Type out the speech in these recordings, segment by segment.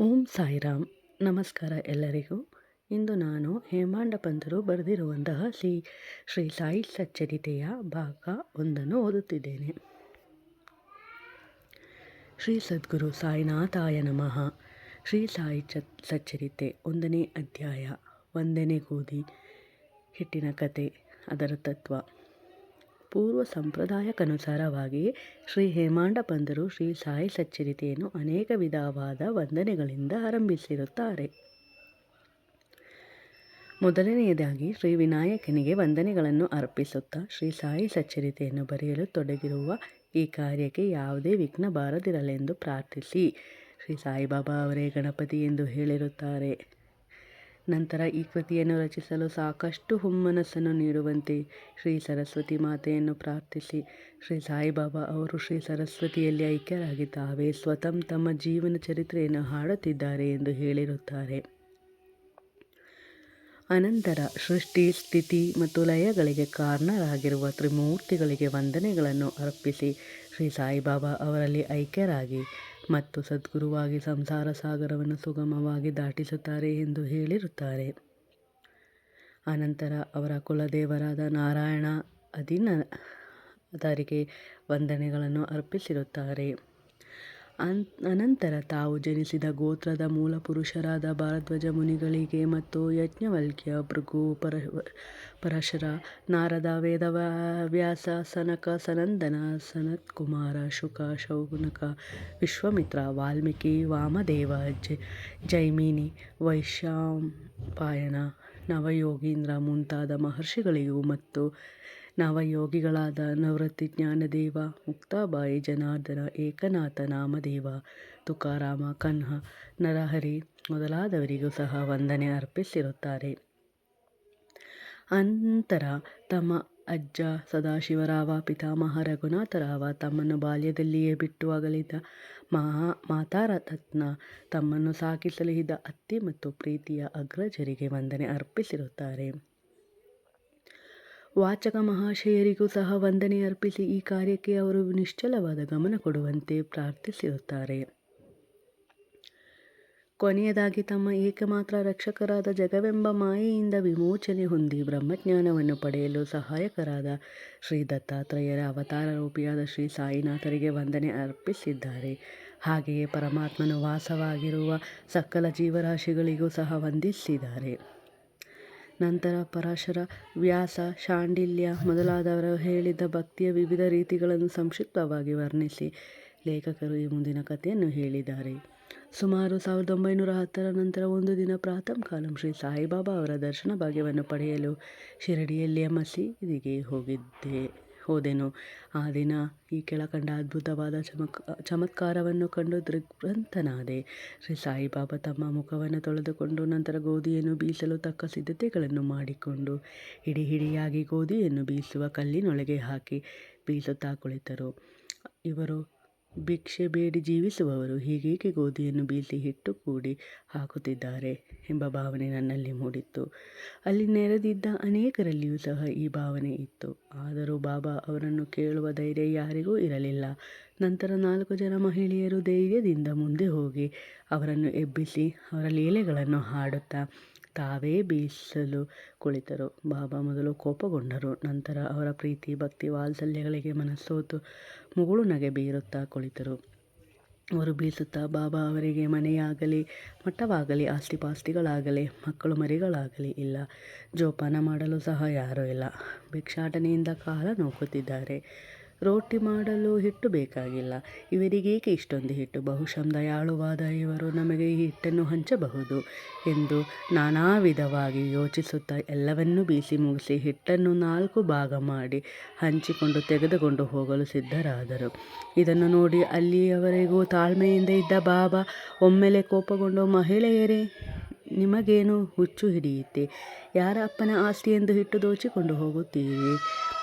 ಓಂ ಸಾಯಿರಾಮ್. ನಮಸ್ಕಾರ ಎಲ್ಲರಿಗೂ. ಇಂದು ನಾನು ಹೇಮಾಂಡ ಪಂಥರು ಬರೆದಿರುವಂತಹ ಶ್ರೀ ಶ್ರೀ ಸಾಯಿ ಸಚ್ಚರಿತೆಯ ಭಾಗ ಒಂದನ್ನು ಓದುತ್ತಿದ್ದೇನೆ. ಶ್ರೀ ಸದ್ಗುರು ಸಾಯಿನಾಥಾಯ ನಮಃ. ಶ್ರೀ ಸಾಯಿ ಸಚ್ಚರಿತೆ ಒಂದನೇ ಅಧ್ಯಾಯ, ಒಂದನೇ ಗೋಧಿ, ಹಿಟ್ಟಿನ ಕತೆ, ಅದರ ತತ್ವ. ಪೂರ್ವ ಸಂಪ್ರದಾಯಕ್ಕನುಸಾರವಾಗಿ ಶ್ರೀ ಹೇಮಾಂಡ ಶ್ರೀ ಸಾಯಿ ಸಚ್ಚರಿತೆಯನ್ನು ಅನೇಕ ವಿಧವಾದ ವಂದನೆಗಳಿಂದ ಆರಂಭಿಸಿರುತ್ತಾರೆ. ಮೊದಲನೆಯದಾಗಿ ಶ್ರೀ ವಿನಾಯಕನಿಗೆ ವಂದನೆಗಳನ್ನು ಅರ್ಪಿಸುತ್ತಾ ಶ್ರೀ ಸಾಯಿ ಸಚ್ಚರಿತೆಯನ್ನು ಬರೆಯಲು ತೊಡಗಿರುವ ಈ ಕಾರ್ಯಕ್ಕೆ ಯಾವುದೇ ವಿಘ್ನ ಬಾರದಿರಲೆಂದು ಪ್ರಾರ್ಥಿಸಿ. ಶ್ರೀ ಸಾಯಿಬಾಬಾ ಅವರೇ ಗಣಪತಿ ಎಂದು ಹೇಳಿರುತ್ತಾರೆ. ನಂತರ ಈ ಕೃತಿಯನ್ನು ರಚಿಸಲು ಸಾಕಷ್ಟು ಹುಮ್ಮನಸ್ಸನ್ನು ನೀಡುವಂತೆ ಶ್ರೀ ಸರಸ್ವತಿ ಮಾತೆಯನ್ನು ಪ್ರಾರ್ಥಿಸಿ. ಶ್ರೀ ಸಾಯಿಬಾಬಾ ಅವರು ಶ್ರೀ ಸರಸ್ವತಿಯಲ್ಲಿ ಐಕ್ಯರಾಗಿ ತಾವೇ ಸ್ವತಃ ತಮ್ಮ ಜೀವನ ಚರಿತ್ರೆಯನ್ನು ಹಾಡುತ್ತಿದ್ದಾರೆ ಎಂದು ಹೇಳಿರುತ್ತಾರೆ. ಅನಂತರ ಸೃಷ್ಟಿ, ಸ್ಥಿತಿ ಮತ್ತು ಲಯಗಳಿಗೆ ಕಾರಣರಾಗಿರುವ ತ್ರಿಮೂರ್ತಿಗಳಿಗೆ ವಂದನೆಗಳನ್ನು ಅರ್ಪಿಸಿ ಶ್ರೀ ಸಾಯಿಬಾಬಾ ಅವರಲ್ಲಿ ಐಕ್ಯರಾಗಿ ಮತ್ತು ಸದ್ಗುರುವಾಗಿ ಸಂಸಾರ ಸಾಗರವನ್ನು ಸುಗಮವಾಗಿ ದಾಟಿಸುತ್ತಾರೆ ಎಂದು ಹೇಳಿರುತ್ತಾರೆ. ಆನಂತರ ಅವರ ಕುಲದೇವರಾದ ನಾರಾಯಣ ಅಧೀನ ಅದರಿಗೆ ವಂದನೆಗಳನ್ನು ಅರ್ಪಿಸಿರುತ್ತಾರೆ. ಅನ್, ಅನಂತರ ತಾವು ಜನಿಸಿದ ಗೋತ್ರದ ಮೂಲಪುರುಷರಾದ ಭಾರದ್ವಾಜ ಮುನಿಗಳಿಗೆ ಮತ್ತು ಯಜ್ಞವಲ್ಕ್ಯ ಭೃಗು ಪರ, ಪರಶರ, ನಾರದ ವೇದವ್ಯಾಸ ಸನಕ, ಸನಂದನ, ಸನತ್ಕುಮಾರ, ಶುಕ, ಶೌನಕ, ವಿಶ್ವಮಿತ್ರ, ವಾಲ್ಮೀಕಿ, ವಾಮದೇವ ಜೈಮಿನಿ ವೈಶಂಪಾಯನ ನವಯೋಗೀಂದ್ರ ಮುಂತಾದ ಮಹರ್ಷಿಗಳಿಗೂ ಮತ್ತು ನವಯೋಗಿಗಳಾದ ನವೃತ್ತಿ ಜ್ಞಾನದೇವ, ಮುಕ್ತಾಬಾಯಿ ಜನಾರ್ದನ, ಏಕನಾಥ ನಾಮದೇವ, ತುಕಾರಾಮ, ಕನ್ಹ, ನರಹರಿ ಮೊದಲಾದವರಿಗೂ ಸಹ ವಂದನೆ ಅರ್ಪಿಸಿರುತ್ತಾರೆ. ಅಂತರ ತಮ್ಮ ಅಜ್ಜ ಸದಾಶಿವರಾವ, ಪಿತಾಮಹ ರಘುನಾಥರಾವ ತಮ್ಮನ್ನು ಬಾಲ್ಯದಲ್ಲಿಯೇ ಬಿಟ್ಟು ಅಗಲಿದ್ದ ಮಹಾ ಮಾತಾರತ್ನ ತಮ್ಮನ್ನು ಸಾಕಿ ಅತ್ತೆ ಅತ್ತಿ ಮತ್ತು ಪ್ರೀತಿಯ ಅಗ್ರಜರಿಗೆ ವಂದನೆ ಅರ್ಪಿಸಿರುತ್ತಾರೆ. ವಾಚಕ ಮಹಾಶಯರಿಗೂ ಸಹ ವಂದನೆ ಅರ್ಪಿಸಿ ಈ ಕಾರ್ಯಕ್ಕೆ ಅವರು ನಿಶ್ಚಲವಾದ ಗಮನ ಕೊಡುವಂತೆ ಪ್ರಾರ್ಥಿಸಿರುತ್ತಾರೆ. ಕೊನೆಯದಾಗಿ ತಮ್ಮ ಏಕಮಾತ್ರ ರಕ್ಷಕರಾದ ಜಗವೆಂಬ ಮಾಯೆಯಿಂದ ವಿಮೋಚನೆ ಹೊಂದಿ ಬ್ರಹ್ಮಜ್ಞಾನವನ್ನು ಪಡೆಯಲು ಸಹಾಯಕರಾದ ಶ್ರೀ ದತ್ತಾತ್ರೇಯರ ಅವತಾರ ರೂಪಿಯಾದ ಶ್ರೀ ಸಾಯಿನಾಥರಿಗೆ ವಂದನೆ ಅರ್ಪಿಸಿದ್ದಾರೆ. ಹಾಗೆಯೇ ಪರಮಾತ್ಮನು ವಾಸವಾಗಿರುವ ಸಕಲ ಜೀವರಾಶಿಗಳಿಗೂ ಸಹ ವಂದಿಸಿದ್ದಾರೆ. ನಂತರ ಪರಾಶರ, ವ್ಯಾಸ, ಶಾಂಡಿಲ್ಯ ಮೊದಲಾದವರು ಹೇಳಿದ ಭಕ್ತಿಯ ವಿವಿಧ ರೀತಿಗಳನ್ನು ಸಂಕ್ಷಿಪ್ತವಾಗಿ ವರ್ಣಿಸಿ ಲೇಖಕರು ಈ ಮುಂದಿನ ಕಥೆಯನ್ನು ಹೇಳಿದ್ದಾರೆ. ಸುಮಾರು ಸಾವಿರದ ಒಂಬೈನೂರ ಹತ್ತರ ನಂತರ ಒಂದು ದಿನ ಪ್ರಾತಃ ಕಾಲಂ ಶ್ರೀ ಸಾಯಿಬಾಬಾ ಅವರ ದರ್ಶನ ಭಾಗ್ಯವನ್ನು ಪಡೆಯಲು ಶಿರಡಿಯಲ್ಲಿಯ ಮಸೀದಿಗೆ ಹೋಗಿದ್ದೆ. ಹೋದೆನು. ಆ ದಿನ ಈ ಕೆಳಕಂಡ ಅದ್ಭುತವಾದ ಚಮಕ್, ಚಮತ್ಕಾರವನ್ನು ಕಂಡು ದಿಗ್ಭ್ರಾಂತನಾದೆ ಶ್ರೀ ಸಾಯಿಬಾಬಾ ತಮ್ಮ ಮುಖವನ್ನು ತೊಳೆದುಕೊಂಡು ನಂತರ ಗೋಧಿಯನ್ನು ಬೀಸಲು ತಕ್ಕ ಸಿದ್ಧತೆಗಳನ್ನು ಮಾಡಿಕೊಂಡು ಹಿಡಿ ಹಿಡಿಯಾಗಿ ಗೋಧಿಯನ್ನು ಬೀಸುವ ಕಲ್ಲಿನೊಳಗೆ ಹಾಕಿ ಬೀಸುತ್ತಾ ಕುಳಿತರು. ಇವರು ಭಿಕ್ಷೆ ಬೇಡಿ ಜೀವಿಸುವವರು ಹೀಗೇಕೆ ಗೋಧಿಯನ್ನು ಬೀಸಿ ಹಿಟ್ಟು ಕೂಡಿ ಹಾಕುತ್ತಿದ್ದಾರೆ ಎಂಬ ಭಾವನೆ ನನ್ನಲ್ಲಿ ಮೂಡಿತ್ತು. ಅಲ್ಲಿ ನೆರೆದಿದ್ದ ಅನೇಕರಲ್ಲಿಯೂ ಸಹ ಈ ಭಾವನೆ ಇತ್ತು. ಆದರೂ ಬಾಬಾ ಅವರನ್ನು ಕೇಳುವ ಧೈರ್ಯ ಯಾರಿಗೂ ಇರಲಿಲ್ಲ. ನಂತರ ನಾಲ್ಕು ಜನ ಮಹಿಳೆಯರು ಧೈರ್ಯದಿಂದ ಮುಂದೆ ಹೋಗಿ ಅವರನ್ನು ಎಬ್ಬಿಸಿ ಅವರ ಲೀಲೆಗಳನ್ನು ಹಾಡುತ್ತಾ ತಾವೇ ಬೀಸಲು ಕುಳಿತರು. ಬಾಬಾ ಮೊದಲು ಕೋಪಗೊಂಡರು. ನಂತರ ಅವರ ಪ್ರೀತಿ, ಭಕ್ತಿ, ವಾತ್ಸಲ್ಯಗಳಿಗೆ ಮನಸ್ಸೋತು ಮುಗುಳು ನಗೆ ಬೀರುತ್ತಾ ಕುಳಿತರು. ಅವರು ಬೀಸುತ್ತಾ ಬಾಬಾ ಅವರಿಗೆ ಮನೆಯಾಗಲಿ, ಮಠವಾಗಲಿ, ಆಸ್ತಿಪಾಸ್ತಿಗಳಾಗಲಿ, ಮಕ್ಕಳು ಮರಿಗಳಾಗಲಿ ಇಲ್ಲ. ಜೋಪಾನ ಮಾಡಲು ಸಹ ಯಾರೂ ಇಲ್ಲ. ಭಿಕ್ಷಾಟನೆಯಿಂದ ಕಾಲ ನೂಕುತ್ತಿದ್ದಾರೆ. ರೋಟಿ ಮಾಡಲು ಹಿಟ್ಟು ಬೇಕಾಗಿಲ್ಲ. ಇವರಿಗೇಕೆ ಇಷ್ಟೊಂದು ಹಿಟ್ಟು? ಬಹುಶಃ ದಯಾಳುವಾದ ಇವರು ನಮಗೆ ಈ ಹಿಟ್ಟನ್ನು ಹಂಚಬಹುದು ಎಂದು ನಾನಾ ವಿಧವಾಗಿ ಯೋಚಿಸುತ್ತಾ ಎಲ್ಲವನ್ನೂ ಬೀಸಿ ಮುಗಿಸಿ ಹಿಟ್ಟನ್ನು ನಾಲ್ಕು ಭಾಗ ಮಾಡಿ ಹಂಚಿಕೊಂಡು ತೆಗೆದುಕೊಂಡು ಹೋಗಲು ಸಿದ್ಧರಾದರು. ಇದನ್ನು ನೋಡಿ ಅಲ್ಲಿಯವರೆಗೂ ತಾಳ್ಮೆಯಿಂದ ಇದ್ದ ಬಾಬಾ ಒಮ್ಮೆಲೆ ಕೋಪಗೊಂಡು, ಮಹಿಳೆಯರೇ ನಿಮಗೇನು ಹುಚ್ಚು ಹಿಡಿಯುತ್ತೆ? ಯಾರ ಅಪ್ಪನ ಆಸ್ತಿ ಎಂದು ಹಿಟ್ಟು ದೋಚಿಕೊಂಡು ಹೋಗುತ್ತೀರಿ?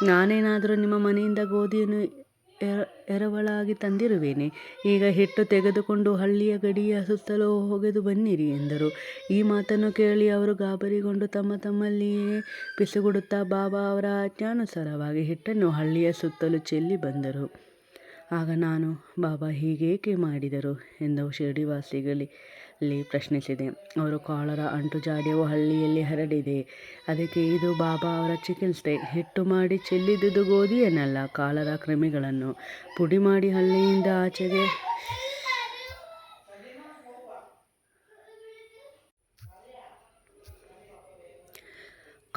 ನಾನೇನಾದರೂ ನಿಮ್ಮ ಮನೆಯಿಂದ ಗೋಧಿಯನ್ನು ಎರ ಎರವಲಾಗಿ ತಂದಿರುವೇನೆ. ಈಗ ಹಿಟ್ಟು ತೆಗೆದುಕೊಂಡು ಹಳ್ಳಿಯ ಗಡಿಯ ಸುತ್ತಲೂ ಒಗೆದು ಬನ್ನಿರಿ ಎಂದರು. ಈ ಮಾತನ್ನು ಕೇಳಿ ಅವರು ಗಾಬರಿಗೊಂಡು ತಮ್ಮ ತಮ್ಮಲ್ಲಿಯೇ ಪಿಸುಗುಡುತ್ತಾ, ಬಾಬಾ, ಅವರ ಆಜ್ಞಾನುಸಾರವಾಗಿ ಹಿಟ್ಟನ್ನು ಹಳ್ಳಿಯ ಸುತ್ತಲೂ ಚೆಲ್ಲಿ ಬಂದರು. ಆಗ ನಾನು, ಬಾಬಾ, ಹೀಗೇಕೆ ಮಾಡಿದರು ಎಂದು ಶಿರಡಿವಾಸಿಗಳಿ. ಅಲ್ಲಿ ಪ್ರಶ್ನಿಸಿದೆ. ಅವರು ಕಾಳರ ಅಂಟು ಜಾಡ್ಯವು ಹಳ್ಳಿಯಲ್ಲಿ ಹರಡಿದೆ. ಅದಕ್ಕೆ ಇದು ಬಾಬಾ ಅವರ ಚಿಕಿತ್ಸೆ ಹಿಟ್ಟು ಮಾಡಿ ಚೆಲ್ಲಿದುದು ಗೋಧಿಯನ್ನಲ್ಲ, ಕಾಳರ ಕ್ರಿಮಿಗಳನ್ನು. ಪುಡಿ ಮಾಡಿ ಹಳ್ಳಿಯಿಂದ ಆಚೆಗೆ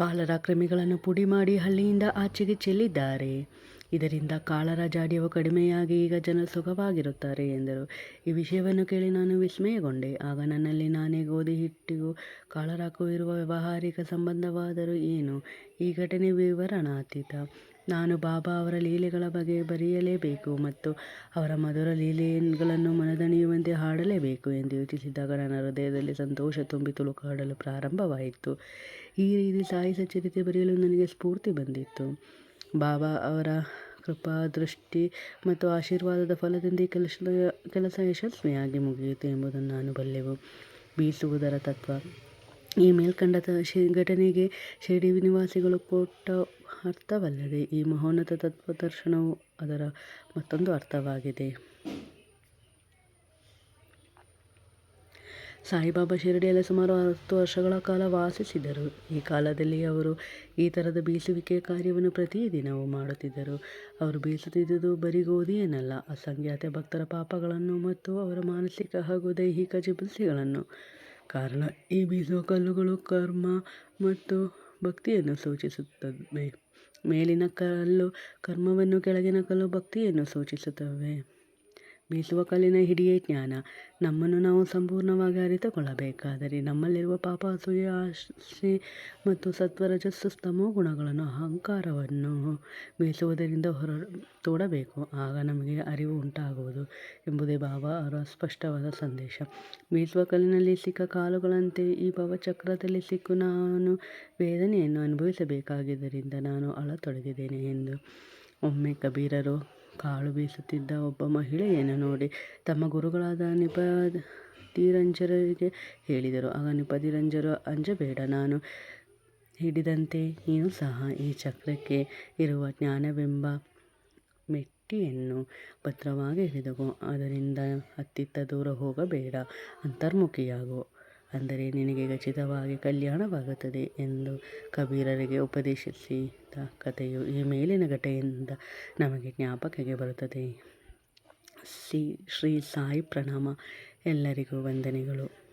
ಕಾಲರ ಕ್ರಿಮಿಗಳನ್ನು ಪುಡಿ ಮಾಡಿ ಹಳ್ಳಿಯಿಂದ ಆಚೆಗೆ ಚೆಲ್ಲಿದ್ದಾರೆ. ಇದರಿಂದ ಕಾಳರ ಜಾಡ್ಯವು ಕಡಿಮೆಯಾಗಿ ಈಗ ಜನ ಸುಖವಾಗಿರುತ್ತಾರೆ ಎಂದರು. ಈ ವಿಷಯವನ್ನು ಕೇಳಿ ನಾನು ವಿಸ್ಮಯಗೊಂಡೆ. ಆಗ ನನ್ನಲ್ಲಿ ನಾನೇ ಗೋಧಿ ಹಿಟ್ಟಿಗೂ ಕಾಳರಕ್ಕೂ ಇರುವ ವ್ಯಾವಹಾರಿಕ ಸಂಬಂಧವಾದರೂ ಏನು? ಈ ಘಟನೆ ವಿವರಣಾತೀತ. ನಾನು ಬಾಬಾ ಅವರ ಲೀಲೆಗಳ ಬಗ್ಗೆ ಬರೆಯಲೇಬೇಕು ಮತ್ತು ಅವರ ಮಧುರ ಲೀಲೆಗಳನ್ನು ಮನದಣಿಯುವಂತೆ ಹಾಡಲೇಬೇಕು ಎಂದು ಯೋಚಿಸಿದಾಗ ನನ್ನ ಹೃದಯದಲ್ಲಿ ಸಂತೋಷ ತುಂಬಿ ತುಳುಕಾಡಲು ಪ್ರಾರಂಭವಾಯಿತು. ಈ ರೀತಿ ಸಾಯಿ ಚರಿತ್ರೆ ಬರೆಯಲು ನನಗೆ ಸ್ಫೂರ್ತಿ ಬಂದಿತ್ತು. ಬಾಬಾ ಅವರ ಕೃಪಾ, ದೃಷ್ಟಿ ಮತ್ತು ಆಶೀರ್ವಾದದ ಫಲದಿಂದ ಈ ಕೆಲಸ ಕೆಲಸ ಯಶಸ್ವಿಯಾಗಿ ಮುಗಿಯಿತು ಎಂಬುದನ್ನು ನಾನು ಬಲ್ಲೆವು. ಬೀಸುವುದರ ತತ್ವ. ಈ ಮೇಲ್ಕಂಡ ಶಿ, ಘಟನೆಗೆ ಶಿರಡಿ ನಿವಾಸಿಗಳು ಕೊಟ್ಟ ಅರ್ಥವಲ್ಲದೆ ಈ ಮಹೋನ್ನತ ತತ್ವದರ್ಶನವು ಅದರ ಮತ್ತೊಂದು ಅರ್ಥವಾಗಿದೆ. ಸಾಯಿಬಾಬಾ ಶಿರಡಿಯಲ್ಲಿ ಸುಮಾರು ಹತ್ತು ವರ್ಷಗಳ ಕಾಲ ವಾಸಿಸಿದರು. ಈ ಕಾಲದಲ್ಲಿ ಅವರು ಈ ಥರದ ಬೀಸುವಿಕೆ ಕಾರ್ಯವನ್ನು ಪ್ರತಿದಿನವೂ ಮಾಡುತ್ತಿದ್ದರು. ಅವರು ಬೀಸುತ್ತಿದ್ದುದು ಬರೀ ಗೋಧಿಯನ್ನಲ್ಲ ಅಸಂಖ್ಯಾತ ಭಕ್ತರ ಪಾಪಗಳನ್ನು ಮತ್ತು ಅವರ ಮಾನಸಿಕ ಹಾಗೂ ದೈಹಿಕ ಚಿಕಿತ್ಸೆಗಳನ್ನು ಕಾರಣ, ಈ ಬೀಸುವ ಕಲ್ಲುಗಳು ಕರ್ಮ ಮತ್ತು ಭಕ್ತಿಯನ್ನು ಸೂಚಿಸುತ್ತವೆ. ಮೇಲಿನ ಕಲ್ಲು ಕರ್ಮವನ್ನು ಕೆಳಗಿನ ಕಲ್ಲು ಭಕ್ತಿಯನ್ನು ಸೂಚಿಸುತ್ತವೆ. ಬೀಸುವ ಕಲ್ಲಿನ ಹಿಡಿಯೇ ಜ್ಞಾನ. ನಮ್ಮನ್ನು ನಾವು ಸಂಪೂರ್ಣವಾಗಿ ಅರಿತುಕೊಳ್ಳಬೇಕಾದರೆ ನಮ್ಮಲ್ಲಿರುವ ಪಾಪ, ಅಸೂಯ ಆಶೆ ಮತ್ತು ಸತ್ವರಜಸ್ಸು, ಸ್ತಮೋ ಗುಣಗಳನ್ನು, ಅಹಂಕಾರವನ್ನು ಬೀಸುವುದರಿಂದ ಹೊರ ತೋಡಬೇಕು. ಆಗ ನಮಗೆ ಅರಿವು ಉಂಟಾಗುವುದು ಎಂಬುದೇ ಬಾಬಾ ಅವರ ಸ್ಪಷ್ಟವಾದ ಸಂದೇಶ. ಬೀಸುವ ಕಲ್ಲಿನಲ್ಲಿ ಸಿಕ್ಕ ಕಾಲುಗಳಂತೆ ಈ ಭವಚಕ್ರದಲ್ಲಿ ಸಿಕ್ಕು ನಾನು ವೇದನೆಯನ್ನು ಅನುಭವಿಸಬೇಕಾಗಿದ್ದರಿಂದ ನಾನು ಅಳತೊಡಗಿದ್ದೇನೆ ಎಂದು ಒಮ್ಮೆ ಕಬೀರರು ಕಾಳು ಬೀಸುತ್ತಿದ್ದ ಒಬ್ಬ ಮಹಿಳೆಯನ್ನು ನೋಡಿ ತಮ್ಮ ಗುರುಗಳಾದ ನಿಪತಿರಂಜರಿಗೆ ಹೇಳಿದರು. ಆಗ ನಿಪತಿರಂಜರು ಅಂಜಬೇಡ, ನಾನು ಹಿಡಿದಂತೆ ನೀನು ಸಹ ಈ ಚಕ್ರಕ್ಕೆ ಇರುವ ಜ್ಞಾನವೆಂಬ ಮೆಟ್ಟಿಯನ್ನು ಭದ್ರವಾಗಿ ಹಿಡಿದುಕೋ. ಅದರಿಂದ ಅತ್ತಿತ್ತ ದೂರ ಹೋಗಬೇಡ, ಅಂತರ್ಮುಖಿಯಾಗು. ಅಂದರೆ ನಿನಗೆ ಖಚಿತವಾಗಿ ಕಲ್ಯಾಣವಾಗುತ್ತದೆ ಎಂದು ಕಬೀರರಿಗೆ ಉಪದೇಶಿಸಿದ ಕಥೆಯು ಈ ಮೇಲಿನ ಘಟೆಯಿಂದ ನಮಗೆ ಜ್ಞಾಪಕಕ್ಕೆ ಬರುತ್ತದೆ. ಸಿ ಶ್ರೀ ಸಾಯಿ ಪ್ರಣಾಮ. ಎಲ್ಲರಿಗೂ ವಂದನೆಗಳು.